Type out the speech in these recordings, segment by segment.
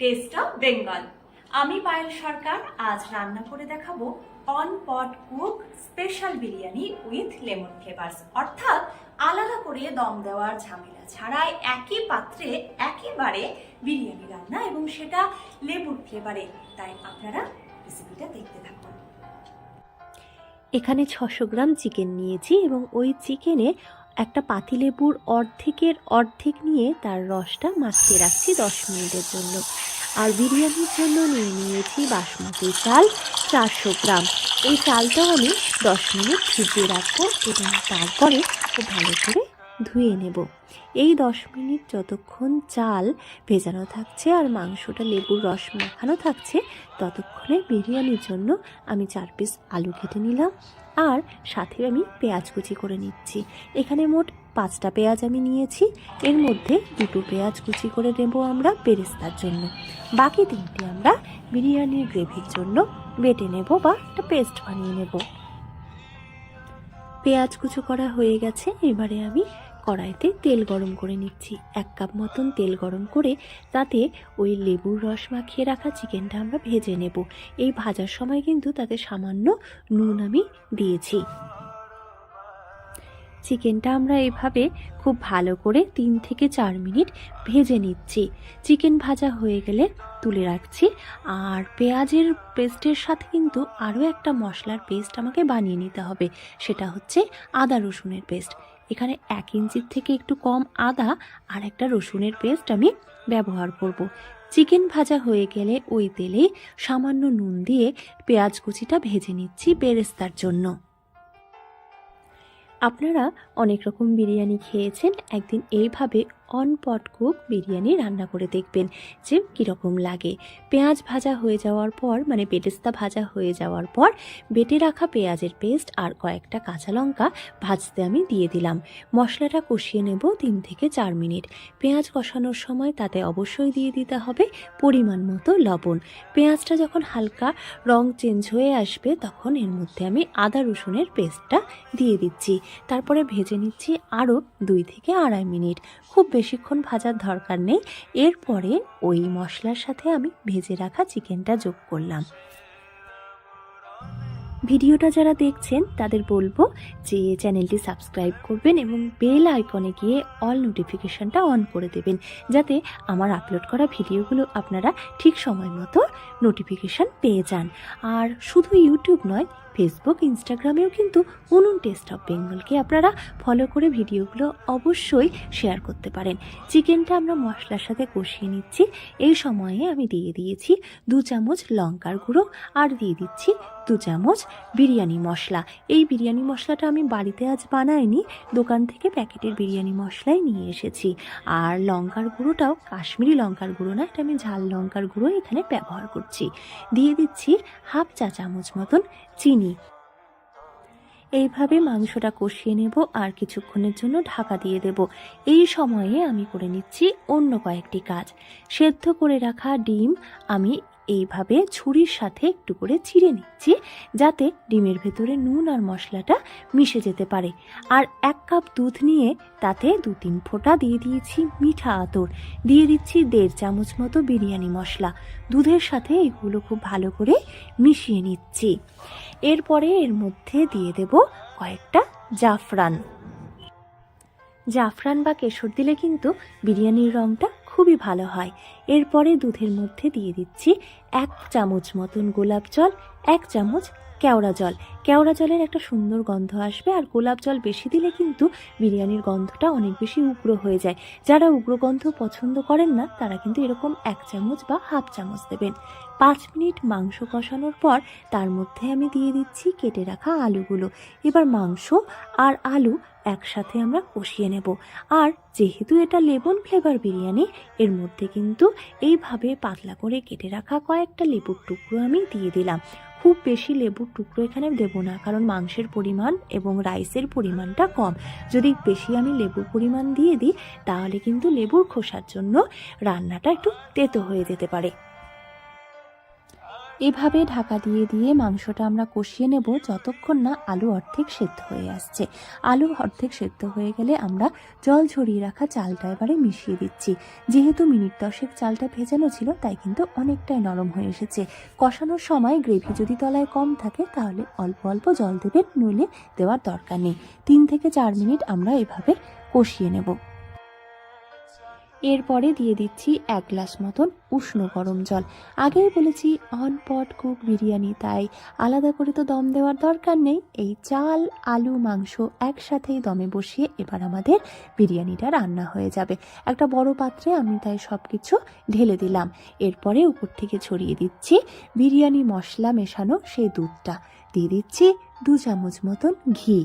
Test of Bengal. আমি পায়েল সরকার, আজ রান্না করে দেখাবো on pot cook special biryani with lemon flavours. অর্থাৎ আলাদা করে দম দেওয়ার ঝামেলা ছাড়াই একই পাত্রে একেবারে বিরিয়ানি রান্না এবং সেটা লেবুর ফ্লেভারে তাই আপনারা রেসিপিটা দেখতে থাকুন। এখানে ছশো গ্রাম চিকেন নিয়েছি এবং ওই চিকেনে একটা পাতিলেবুর অর্ধেকের অর্ধেক নিয়ে তার রসটা মাখিয়ে রাখছি দশ মিনিটের জন্য। আর বিরিয়ানির জন্য নিয়ে নিয়েছি বাসমতি চাল চারশো গ্রাম। এই চালটাও আমি দশ মিনিট ভিজিয়ে রাখব এবং তারপরে ভালো করে ধুয়ে নেব। এই দশ মিনিট যতক্ষণ চাল ভেজানো থাকছে আর মাংসটা লেবুর রস মাখানো থাকছে, ততক্ষণে বিরিয়ানির জন্য আমি চার পিস আলু কেটে নিলাম। আর সাথে আমি পেঁয়াজ কুচি করে নিচ্ছি। এখানে মোট পাঁচটা পেঁয়াজ আমি নিয়েছি। এর মধ্যে দুটো পেঁয়াজ কুচি করে নেব আমরা বেরেস্তার জন্য। বাকি তিনটি আমরা বিরিয়ানির গ্রেভির জন্য বেটে নেব বা একটা পেস্ট বানিয়ে নেব। পেঁয়াজ কুচো করা হয়ে গেছে। এবারে আমি কড়াইতে তেল গরম করে নিচ্ছি। এক কাপ মতন তেল গরম করে তাতে ওই লেবুর রস মাখিয়ে রাখা চিকেনটা আমরা ভেজে নেব। এই ভাজার সময় কিন্তু তাতে সামান্য নুন আমি দিয়েছি। চিকেনটা আমরা এভাবে খুব ভালো করে তিন থেকে চার মিনিট ভেজে নিচ্ছি। চিকেন ভাজা হয়ে গেলে তুলে রাখছি। আর পেঁয়াজের পেস্টের সাথে কিন্তু আরও একটা মশলার পেস্ট আমাকে বানিয়ে নিতে হবে। সেটা হচ্ছে আদা রসুনের পেস্ট। এখানে এক ইঞ্চির থেকে একটু কম আদা আর একটা রসুনের পেস্ট আমি ব্যবহার করব। চিকেন ভাজা হয়ে গেলে ওই তেলে সামান্য নুন দিয়ে পেঁয়াজ কুচিটা ভেজে নিচ্ছি বেরেস্তার জন্য আপনারা অনেক রকম বিরিয়ানি খেয়েছেন, একদিন এইভাবে অন পট কুক বিরিয়ানি রান্না করে দেখবেন যে কীরকম লাগে। পেঁয়াজ ভাজা হয়ে যাওয়ার পর মানে বেরেস্তা ভাজা হয়ে যাওয়ার পর, বেটে রাখা পেঁয়াজের পেস্ট আর কয়েকটা কাঁচা লঙ্কা ভাজতে আমি দিয়ে দিলাম। মশলাটা কষিয়ে নেব তিন থেকে চার মিনিট। পেঁয়াজ কষানোর সময় তাতে অবশ্যই দিয়ে দিতে হবে পরিমাণ মতো লবণ। পেঁয়াজটা যখন হালকা রং চেঞ্জ হয়ে আসবে, তখন এর মধ্যে আমি আদা রসুনের পেস্টটা দিয়ে দিচ্ছি। তারপরে ভেজে নিচ্ছি আরও দুই থেকে আড়াই মিনিট। খুব বেশিক্ষণ ভাজার দরকার নেই। এরপরে ওই মশলার সাথে আমি ভেজে রাখা চিকেনটা যোগ করলাম। ভিডিওটা যারা দেখছেন, তাদের বলব যে চ্যানেলটি সাবস্ক্রাইব করবেন এবং বেল আইকনে গিয়ে অল নোটিফিকেশনটা অন করে দেবেন, যাতে আমার আপলোড করা ভিডিওগুলো আপনারা ঠিক সময় মতো নোটিফিকেশান পেয়ে যান। আর শুধু ইউটিউব নয় ফেসবুক ইনস্টাগ্রামেও কিন্তু উনুন টেস্ট অফ বেঙ্গলকে আপনারা ফলো করে ভিডিওগুলো অবশ্যই শেয়ার করতে পারেন। চিকেনটা আমরা মশলার সাথে কষিয়ে নিচ্ছি। এই সময়ে আমি দিয়ে দিয়েছি দু চামচ লঙ্কার গুঁড়ো আর দিয়ে দিচ্ছি দু চামচ বিরিয়ানি মশলা। এই বিরিয়ানি মশলাটা আমি বাড়িতে আজ বানাইনি, দোকান থেকে প্যাকেটের বিরিয়ানি মশলাই নিয়ে এসেছি। আর লঙ্কার গুঁড়োটাও কাশ্মীরি লঙ্কার গুঁড়ো না, এটা আমি ঝাল লঙ্কার গুঁড়ো এখানে ব্যবহার করছি। দিয়ে দিচ্ছি হাফ চা চামচ মতন চিনি। এইভাবে মাংসটা কষিয়ে নেব আর কিছুক্ষণের জন্য ঢাকা দিয়ে দেব। এই সময়ে আমি করে নিচ্ছি অন্য কয়েকটি কাজ। সেদ্ধ করে রাখা ডিম আমি এইভাবে ছুরির সাথে একটু করে ছিঁড়ে নিচ্ছি, যাতে ডিমের ভেতরে নুন আর মশলাটা মিশে যেতে পারে। আর এক কাপ দুধ নিয়ে তাতে দু তিন ফোঁটা দিয়ে দিয়েছি মিঠা আতর। দিয়ে দিচ্ছি দেড় চামচ মতো বিরিয়ানি মশলা। দুধের সাথে এগুলো খুব ভালো করে মিশিয়ে নিচ্ছি। এরপরে এর মধ্যে দিয়ে দেব কয়েকটা জাফরান। জাফরান বা কেশর দিলে কিন্তু বিরিয়ানির রঙটা খুবই ভালো হয়। এরপরে দুধের মধ্যে দিয়ে দিচ্ছি এক চামচ মতন গোলাপ জল, এক চামচ কেওড়া জল। কেওড়া জলের একটা সুন্দর গন্ধ আসবে আর গোলাপ জল বেশি দিলে কিন্তু বিরিয়ানির গন্ধটা অনেক বেশি উগ্র হয়ে যায়। যারা উগ্র গন্ধ পছন্দ করেন না, তারা কিন্তু এরকম এক চামচ বা হাফ চামচ দেবেন। পাঁচ মিনিট মাংস কষানোর পর তার মধ্যে আমি দিয়ে দিচ্ছি কেটে রাখা আলুগুলো। এবার মাংস আর আলু একসাথে আমরা কষিয়ে নেব। আর যেহেতু এটা লেবন ফ্লেভার বিরিয়ানি, এর মধ্যে কিন্তু এইভাবে পাতলা করে কেটে রাখা কয়েকটা লেবুর টুকরো আমি দিয়ে দিলাম। খুব বেশি লেবুর টুকরো এখানে দেব না, কারণ মাংসের পরিমাণ এবং রাইসের পরিমাণটা কম। যদি বেশি আমি লেবুর পরিমাণ দিয়ে দিই, তাহলে কিন্তু লেবুর খোসার জন্য রান্নাটা একটু তেতো হয়ে যেতে পারে। এভাবে ঢাকা দিয়ে দিয়ে মাংসটা আমরা কষিয়ে নেব যতক্ষণ না আলু অর্ধেক সেদ্ধ হয়ে আসছে। আলু অর্ধেক সেদ্ধ হয়ে গেলে আমরা জল ঝরিয়ে রাখা চালটা এবারে মিশিয়ে দিচ্ছি। যেহেতু মিনিট দশেক চালটা ভেজানো ছিল, তাই কিন্তু অনেকটাই নরম হয়ে এসেছে। কষানোর সময় গ্রেভি যদি তলায় কম থাকে, তাহলে অল্প অল্প জল দেবেন, নইলে দেওয়ার দরকার নেই। তিন থেকে চার মিনিট আমরা এভাবে কষিয়ে নেব। এরপরে দিয়ে দিচ্ছি এক গ্লাস মতন উষ্ণ গরম জল। আগেই বলেছি, অন পট কুক বিরিয়ানি, তাই আলাদা করে তো দম দেওয়ার দরকার নেই। এই চাল, আলু, মাংস একসাথেই দমে বসিয়ে এবার আমাদের বিরিয়ানিটা রান্না হয়ে যাবে। একটা বড় পাত্রে আমি তাই সব কিছু ঢেলে দিলাম। এরপরে উপর থেকে ছড়িয়ে দিচ্ছি বিরিয়ানি মশলা মেশানো সেই দুধটা। দিয়ে দিচ্ছি দু চামচ মতন ঘি।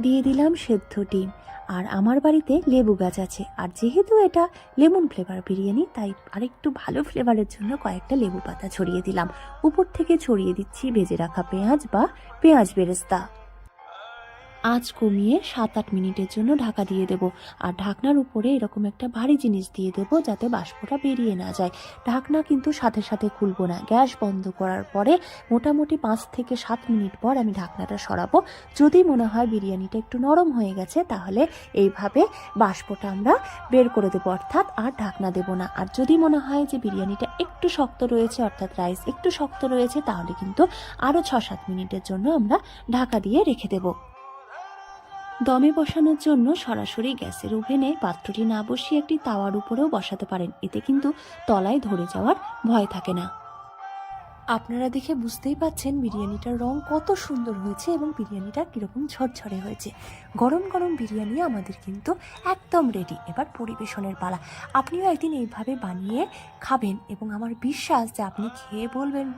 দিয়ে দিলাম সেদ্ধ ডিম আর আমার বাড়িতে লেবু গাছ আছে। আর যেহেতু এটা লেমন ফ্লেভার বিরিয়ানি, তাই আরেকটু ভালো ফ্লেভারের জন্য কয়েকটা লেবু পাতা ছড়িয়ে দিলাম। উপর থেকে ছড়িয়ে দিচ্ছি ভেজে রাখা পেঁয়াজ বা পেঁয়াজ বেরেস্তা। আঁচ কমিয়ে সাত আট মিনিটের জন্য ঢাকা দিয়ে দেব। আর ঢাকনার উপরে এরকম একটা ভারী জিনিস দিয়ে দেব যাতে বাষ্পটা বেরিয়ে না যায়। ঢাকনা কিন্তু সাথে সাথে খুলবো না। গ্যাস বন্ধ করার পরে মোটামুটি পাঁচ থেকে সাত মিনিট পর আমি ঢাকনাটা সরাবো। যদি মনে হয় বিরিয়ানিটা একটু নরম হয়ে গেছে, তাহলে এইভাবে বাষ্পটা আমরা বের করে দেবো। অর্থাৎ আর ঢাকনা দেবো না। আর যদি মনে হয় যে বিরিয়ানিটা একটু শক্ত রয়েছে, অর্থাৎ রাইস একটু শক্ত রয়েছে, তাহলে কিন্তু আরও ছ সাত মিনিটের জন্য আমরা ঢাকা দিয়ে রেখে দেবো। দমে বসানোর জন্য সরাসরি গ্যাসের ওভেনে পাত্রটি না বসিয়ে একটি তাওয়ার উপরেও বসাতে পারেন। এতে কিন্তু তলায় ধরে যাওয়ার ভয় থাকে না। আপনারা দেখে বুঝতেই পাচ্ছেন বিরিয়ানিটার রং কত সুন্দর হয়েছে এবং বিরিয়ানিটা কীরকম ঝরঝরে হয়েছে। গরম গরম বিরিয়ানি আমাদের কিন্তু একদম রেডি এবার পরিবেশনের পালা। আপনিও একদিন এইভাবে বানিয়ে খাবেন এবং আমার বিশ্বাস যে আপনি খেয়ে বলবেন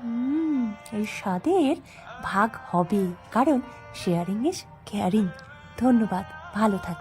এই স্বাদের ভাগ হবে কারণ শেয়ারিং ইজ কেয়ারিং ধন্যবাদ ভালো থাকবেন।